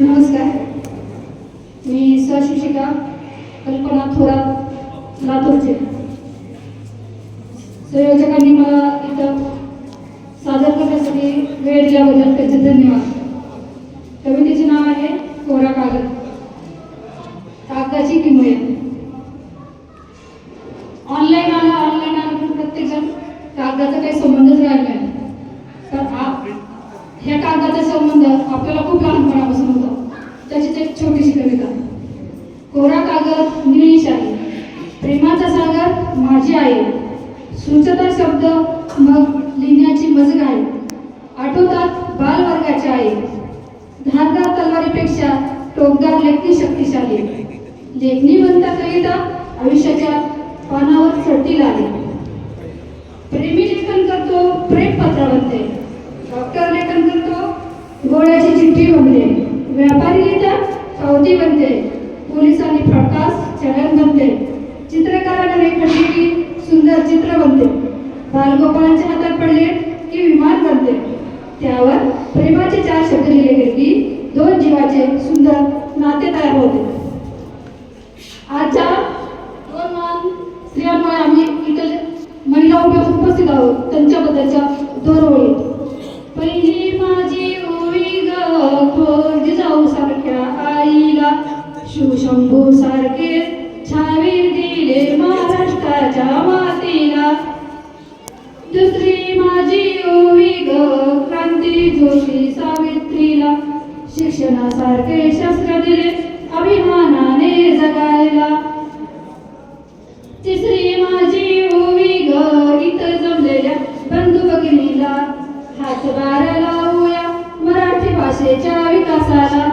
नमस्कार. मी सहशिक्षिका कल्पना थोरात लातूरचे. संयोजकांनी मला इथं सादर करण्यासाठी वेळ दिल्याबद्दल त्याचे धन्यवाद. कवितेचे नाव आहे कोरा कागद. कागदाची किमया ऑनलाईन आला ऑनलाईन आलं प्रत्येकजण कागदाचं काही समज या कागदाचा संबंध आपल्याला खूप लहानपणापासून होता. त्याची एक छोटीशी कविता. कोरा कागद निळी शाही प्रेमाचा सागर माझी आई. सुचता शब्द मग लिहिण्याची मजग आहे आठवतात बालवर्गाच्या आई. धारदार तलवारीपेक्षा टोकदार लेखणी शक्तिशाली. लेखणी बनता कविता आयुष्याच्या पानावर चढतील आली प्रेमी लेखन करतो प्रेम पत्र बनते गोळ्याची चिठ्ठी बनते. व्यापारी लिहितात पावती बनते. पोलिसांनी प्रकाश चलन बनते. चित्रकाराने रेखाटली की सुंदर चित्र बनते. बालगोपाळांच्या हातात पडले की विमान बनते. त्यावर प्रेमाचे चार शब्द लिहिले गेले की दोन जीवाचे सुंदर नाते तयार होते. आजच्या दोन महान स्त्रियांमुळे आम्ही इथं महिला उपस्थित आहोत. त्यांच्याबद्दलच्या दोन ओळी. शिवशंभू सारखे छावी दिले महाराष्ट्राच्या मातीला. दुसरी माझी ओवी ग क्रांती ज्योती सावित्रीला. शिक्षणासारखे शस्त्र दिले अभिमानाने जगायला. तिसरी माझी ओवी ग इथं जमलेल्या बंधू भगिनीला. हातभार लावूया मराठी भाषेच्या विकासाला.